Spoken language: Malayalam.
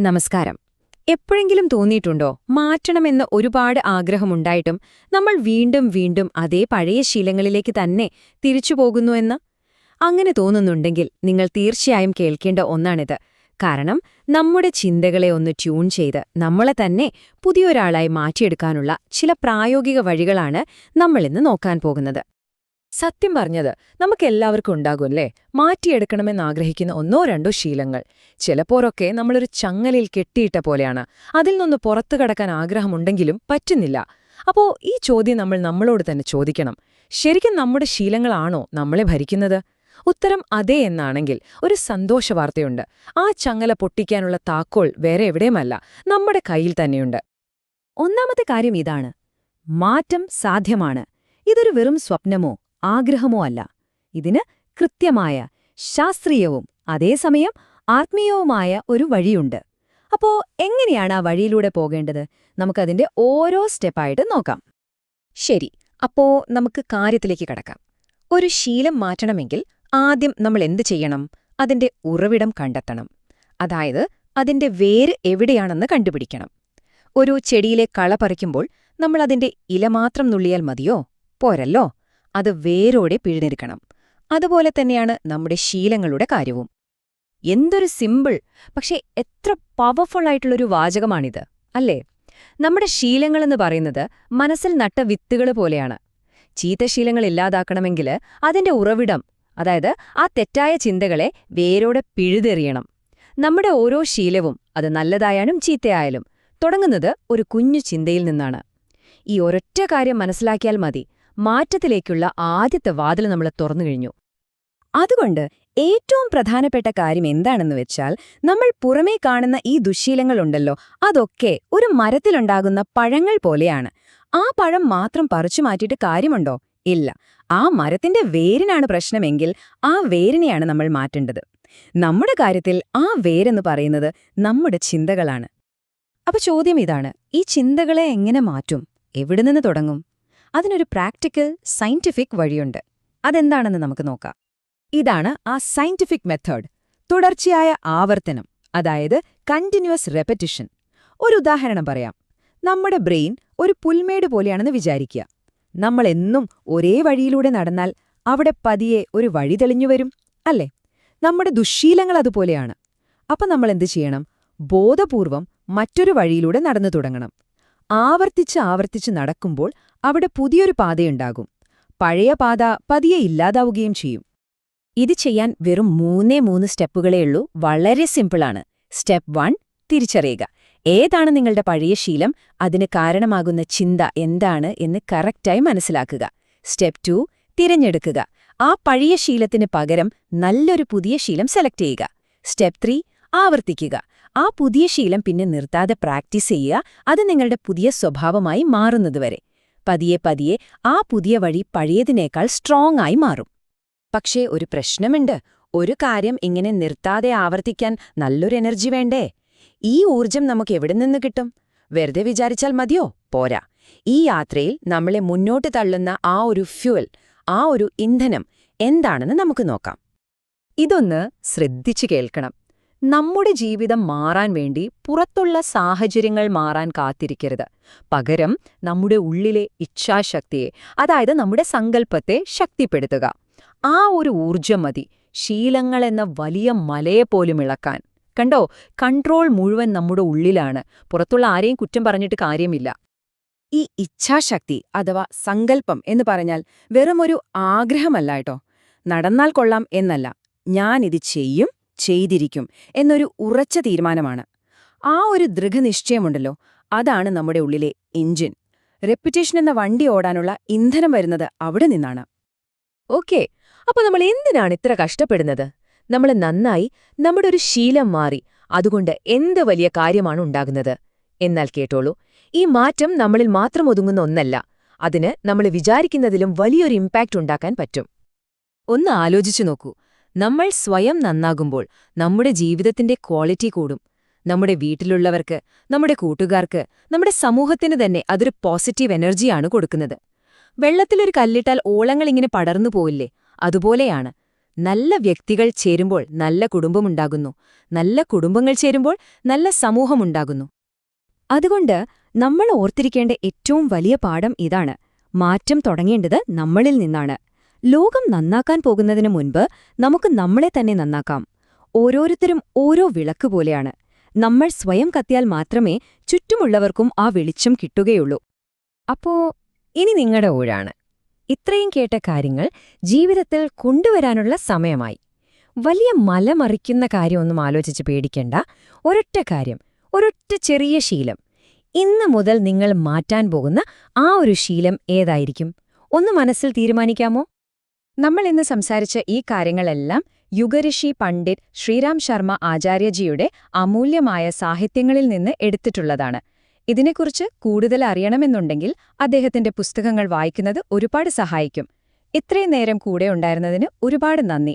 നമസ്കാരം. എപ്പോഴെങ്കിലും തോന്നിയിട്ടുണ്ടോ? മാറ്റണമെന്ന് ഒരുപാട് ആഗ്രഹമുണ്ടായിട്ടും നമ്മൾ വീണ്ടും വീണ്ടും അതേ പഴയ ശീലങ്ങളിലേക്ക് തന്നെ തിരിച്ചു പോകുന്നുവെന്ന് അങ്ങനെ തോന്നുന്നുണ്ടെങ്കിൽ നിങ്ങൾ തീർച്ചയായും കേൾക്കേണ്ട ഒന്നാണിത്. കാരണം നമ്മുടെ ചിന്തകളെ ഒന്ന് ട്യൂൺ ചെയ്ത് നമ്മളെ തന്നെ പുതിയൊരാളായി മാറ്റിയെടുക്കാനുള്ള ചില പ്രായോഗിക വഴികളാണ് നമ്മളിന്ന് നോക്കാൻ പോകുന്നത്. സത്യം പറഞ്ഞത് നമുക്കെല്ലാവർക്കും ഉണ്ടാകുമല്ലേ? മാറ്റിയെടുക്കണമെന്ന് ആഗ്രഹിക്കുന്ന ഒന്നോ രണ്ടോ ശീലങ്ങൾ. ചിലപ്പോഴൊക്കെ നമ്മളൊരു ചങ്ങലയിൽ കെട്ടിയിട്ട പോലെയാണ്. അതിൽ നിന്ന് പുറത്തു കടക്കാൻ ആഗ്രഹമുണ്ടെങ്കിലും പറ്റുന്നില്ല. അപ്പോ ഈ ചോദ്യം നമ്മൾ നമ്മളോട് തന്നെ ചോദിക്കണം. ശരിക്കും നമ്മുടെ ശീലങ്ങളാണോ നമ്മളെ ഭരിക്കുന്നത്? ഉത്തരം അതെ എന്നാണെങ്കിൽ ഒരു സന്തോഷവാർത്തയുണ്ട് ആ ചങ്ങല പൊട്ടിക്കാനുള്ള താക്കോൾ വേറെ എവിടെയുമല്ല നമ്മുടെ കയ്യിൽ തന്നെയുണ്ട്. ഒന്നാമത്തെ കാര്യം ഇതാണ്. മാറ്റം സാധ്യമാണ്. ഇതൊരു വെറും സ്വപ്നമോ ആഗ്രഹമോ അല്ല. ഇതിന് കൃത്യമായ ശാസ്ത്രീയവും അതേസമയം ആത്മീയവുമായ ഒരു വഴിയുണ്ട്. അപ്പോ എങ്ങനെയാണ് ആ വഴിയിലൂടെ പോകേണ്ടത്? നമുക്കതിന്റെ ഓരോ സ്റ്റെപ്പായിട്ട് നോക്കാം. ശരി അപ്പോ നമുക്ക് കാര്യത്തിലേക്ക് കടക്കാം. ഒരു ശീലം മാറ്റണമെങ്കിൽ ആദ്യം നമ്മൾ എന്ത് ചെയ്യണം? അതിന്റെ ഉറവിടം കണ്ടെത്തണം. അതായത് അതിന്റെ വേര് എവിടെയാണെന്ന് കണ്ടുപിടിക്കണം. ഒരു ചെടിയിലെ കള പറിക്കുമ്പോൾ നമ്മൾ അതിന്റെ ഇല മാത്രം നുള്ളിയാൽ മതിയോ? പോരല്ലോ. അത് വേരോടെ പിഴഞ്ഞിരിക്കണം അതുപോലെ തന്നെയാണ് നമ്മുടെ ശീലങ്ങളുടെ കാര്യവും. എന്തൊരു സിമ്പിൾ പക്ഷേ എത്ര പവർഫുൾ ആയിട്ടുള്ളൊരു വാചകമാണിത് അല്ലേ? നമ്മുടെ ശീലങ്ങളെന്ന് പറയുന്നത് മനസ്സിൽ നട്ട വിത്തുകൾ പോലെയാണ്. ചീത്ത ശീലങ്ങൾ ഇല്ലാതാക്കണമെങ്കിൽ അതിന്റെ ഉറവിടം അതായത് ആ തെറ്റായ ചിന്തകളെ വേരോടെ പിഴുതെറിയണം. നമ്മുടെ ഓരോ ശീലവും അത് നല്ലതായാലും ചീത്തയായാലും തുടങ്ങുന്നത് ഒരു കുഞ്ഞു ചിന്തയിൽ നിന്നാണ്. ഈ ഒരൊറ്റ കാര്യം മനസ്സിലാക്കിയാൽ മതി. മാറ്റത്തിലേക്കുള്ള ആദ്യത്തെ വാതിൽ നമ്മൾ തുറന്നു കഴിഞ്ഞു. അതുകൊണ്ട് ഏറ്റവും പ്രധാനപ്പെട്ട കാര്യം എന്താണെന്ന് വെച്ചാൽ നമ്മൾ പുറമേ കാണുന്ന ഈ ദുശ്ശീലങ്ങളുണ്ടല്ലോ അതൊക്കെ ഒരു മരത്തിലുണ്ടാകുന്ന പഴങ്ങൾ പോലെയാണ്. ആ പഴം മാത്രം പറിച്ചു മാറ്റിയിട്ട് കാര്യമുണ്ടോ? ഇല്ല. ആ മരത്തിന്റെ വേരിനാണ് പ്രശ്നമെങ്കിൽ ആ വേരിനെയാണ് നമ്മൾ മാറ്റേണ്ടത്. നമ്മുടെ കാര്യത്തിൽ ആ വേരെന്ന് പറയുന്നത് നമ്മുടെ ചിന്തകളാണ്. അപ്പൊ ചോദ്യം ഇതാണ് ഈ ചിന്തകളെ എങ്ങനെ മാറ്റും? എവിടെ നിന്ന് തുടങ്ങും? അതിനൊരു പ്രാക്ടിക്കൽ സയന്റിഫിക് വഴിയുണ്ട്. അതെന്താണെന്ന് നമുക്ക് നോക്കാം. ഇതാണ് ആ സയന്റിഫിക് മെത്തേഡ് തുടർച്ചയായ ആവർത്തനം അതായത് കണ്ടിന്യൂസ് റെപ്പറ്റിഷൻ. ഒരു ഉദാഹരണം പറയാം. നമ്മുടെ ബ്രെയിൻ ഒരു പുൽമേട് പോലെയാണെന്ന് വിചാരിക്കുക. നമ്മളെന്നും ഒരേ വഴിയിലൂടെ നടന്നാൽ അവിടെ പതിയെ ഒരു വഴി തെളിഞ്ഞു വരും അല്ലേ? നമ്മുടെ ദുശ്ശീലങ്ങൾ അതുപോലെയാണ്. അപ്പം നമ്മളെന്ത് ചെയ്യണം? ബോധപൂർവം മറ്റൊരു വഴിയിലൂടെ നടന്നു തുടങ്ങണം. ആവർത്തിച്ച് ആവർത്തിച്ച് നടക്കുമ്പോൾ അവിടെ പുതിയൊരു പാതയുണ്ടാകും. പഴയ പാത പതിയെ ഇല്ലാതാവുകയും ചെയ്യും. ഇത് ചെയ്യാൻ വെറും മൂന്നേ മൂന്ന് സ്റ്റെപ്പുകളേയുള്ളൂ വളരെ സിമ്പിളാണ്. സ്റ്റെപ്പ് വൺ തിരിച്ചറിയുക. ഏതാണ് നിങ്ങളുടെ പഴയ ശീലം? അതിന് കാരണമാകുന്ന ചിന്ത എന്താണ് എന്ന് കറക്റ്റായി മനസ്സിലാക്കുക. സ്റ്റെപ്പ് ടു തിരഞ്ഞെടുക്കുക. ആ പഴയ ശീലത്തിന് പകരം നല്ലൊരു പുതിയ ശീലം സെലക്ട് ചെയ്യുക. സ്റ്റെപ്പ് ത്രീ ആവർത്തിക്കുക. ആ പുതിയ ശീലം പിന്നെ നിർത്താതെ പ്രാക്ടീസ് ചെയ്യുക അത് നിങ്ങളുടെ പുതിയ സ്വഭാവമായി മാറുന്നതുവരെ. പതിയെ പതിയെ ആ പുതിയ വഴി പഴയതിനേക്കാൾ സ്ട്രോങ് ആയി മാറും. പക്ഷേ ഒരു പ്രശ്നമുണ്ട്. ഒരു കാര്യം ഇങ്ങനെ നിർത്താതെ ആവർത്തിക്കാൻ നല്ലൊരു എനർജി വേണ്ടേ? ഈ ഊർജം നമുക്ക് എവിടെ നിന്ന് കിട്ടും? വെറുതെ വിചാരിച്ചാൽ മതിയോ? പോരാ. ഈ യാത്രയിൽ നമ്മളെ മുന്നോട്ട് തള്ളുന്ന ആ ഒരു ഫ്യുവൽ ആ ഒരു ഇന്ധനം എന്താണെന്ന് നമുക്ക് നോക്കാം. ഇതൊന്ന് ശ്രദ്ധിച്ചു കേൾക്കണം. നമ്മുടെ ജീവിതം മാറാൻ വേണ്ടി പുറത്തുള്ള സാഹചര്യങ്ങൾ മാറാൻ കാത്തിരിക്കരുത്. പകരം നമ്മുടെ ഉള്ളിലെ ഇച്ഛാശക്തിയെ അതായത് നമ്മുടെ സങ്കല്പത്തെ ശക്തിപ്പെടുത്തുക. ആ ഒരു ഊർജം മതി. ശീലങ്ങളെന്ന വലിയ മലയെപ്പോലും ഇളക്കാൻ. കണ്ടോ? കൺട്രോൾ മുഴുവൻ നമ്മുടെ ഉള്ളിലാണ്. പുറത്തുള്ള ആരെയും കുറ്റം പറഞ്ഞിട്ട് കാര്യമില്ല. ഈ ഇച്ഛാശക്തി അഥവാ സങ്കല്പം എന്ന് പറഞ്ഞാൽ വെറുമൊരു ആഗ്രഹമല്ല കേട്ടോ. നടന്നാൽ കൊള്ളാം എന്നല്ല. ഞാനിത് ചെയ്യും ചെയ്തിരിക്കും എന്നൊരു ഉറച്ച തീരുമാനമാണ്. ആ ഒരു ദൃഢനിശ്ചയമുണ്ടല്ലോ. അതാണ് നമ്മുടെ ഉള്ളിലെ എഞ്ചിൻ റെപ്യൂട്ടേഷൻ എന്ന വണ്ടി ഓടാനുള്ള ഇന്ധനം വരുന്നത് അവിടെ നിന്നാണ്. ഓക്കെ. അപ്പോൾ നമ്മൾ എന്തിനാണ് ഇത്ര കഷ്ടപ്പെടുന്നത്? നമ്മൾ നന്നായി നമ്മുടെ ഒരു ശീലം മാറി അതുകൊണ്ട് എന്ത് വലിയ കാര്യമാണ് ഉണ്ടാകുന്നത്? എന്നാൽ കേട്ടോളൂ ഈ മാറ്റം നമ്മളിൽ മാത്രം ഒതുങ്ങുന്ന ഒന്നല്ല. അതിന് നമ്മൾ വിചാരിക്കുന്നതിലും വലിയൊരു ഇമ്പാക്റ്റ് ഉണ്ടാക്കാൻ പറ്റും. ഒന്ന് ആലോചിച്ചു നോക്കൂ. നമ്മൾ സ്വയം നന്നാകുമ്പോൾ നമ്മുടെ ജീവിതത്തിന്റെ ക്വാളിറ്റി കൂടും. നമ്മുടെ വീട്ടിലുള്ളവർക്ക് നമ്മുടെ കൂട്ടുകാർക്ക് നമ്മുടെ സമൂഹത്തിന് തന്നെ അതൊരു പോസിറ്റീവ് എനർജിയാണ് കൊടുക്കുന്നത്. വെള്ളത്തിലൊരു കല്ലിട്ടാൽ ഓളങ്ങളിങ്ങനെ പടർന്നു പോയില്ലേ അതുപോലെയാണ്. നല്ല വ്യക്തികൾ ചേരുമ്പോൾ നല്ല കുടുംബമുണ്ടാകുന്നു നല്ല കുടുംബങ്ങൾ ചേരുമ്പോൾ നല്ല സമൂഹമുണ്ടാകുന്നു അതുകൊണ്ട് നമ്മൾ ഓർത്തിരിക്കേണ്ട ഏറ്റവും വലിയ പാഠം ഇതാണ്. മാറ്റം തുടങ്ങേണ്ടത് നമ്മളിൽ നിന്നാണ്. ലോകം നന്നാക്കാൻ പോകുന്നതിന് മുൻപ് നമുക്ക് നമ്മളെ തന്നെ നന്നാക്കാം. ഓരോരുത്തരും ഓരോ വിളക്ക് പോലെയാണ്. നമ്മൾ സ്വയം കത്തിയാൽ മാത്രമേ ചുറ്റുമുള്ളവർക്കും ആ വെളിച്ചം കിട്ടുകയുള്ളൂ. അപ്പോ ഇനി നിങ്ങളുടെ ഊഴാണ്. ഇത്രയും കേട്ട കാര്യങ്ങൾ ജീവിതത്തിൽ കൊണ്ടുവരാനുള്ള സമയമായി. വലിയ മലമറിക്കുന്ന കാര്യമൊന്നും ആലോചിച്ച് പേടിക്കണ്ട. ഒരൊറ്റ കാര്യം ഒരൊറ്റ ചെറിയ ശീലം. ഇന്ന് മുതൽ നിങ്ങൾ മാറ്റാൻ പോകുന്ന ആ ഒരു ശീലം ഏതായിരിക്കും? ഒന്ന് മനസ്സിൽ തീരുമാനിക്കാമോ? നമ്മൾ ഇന്ന് സംസാരിച്ച ഈ കാര്യങ്ങളെല്ലാം യുഗഋഷി പണ്ഡിറ്റ് ശ്രീരാം ശർമ്മ ആചാര്യജിയുടെ അമൂല്യമായ സാഹിത്യങ്ങളിൽ നിന്ന് എടുത്തിട്ടുള്ളതാണ്. ഇതിനെക്കുറിച്ച് കൂടുതൽ അറിയണമെന്നുണ്ടെങ്കിൽ അദ്ദേഹത്തിന്റെ പുസ്തകങ്ങൾ വായിക്കുന്നത് ഒരുപാട് സഹായിക്കും. ഇത്രയും നേരം കൂടെ ഉണ്ടായിരുന്നതിന് ഒരുപാട് നന്ദി.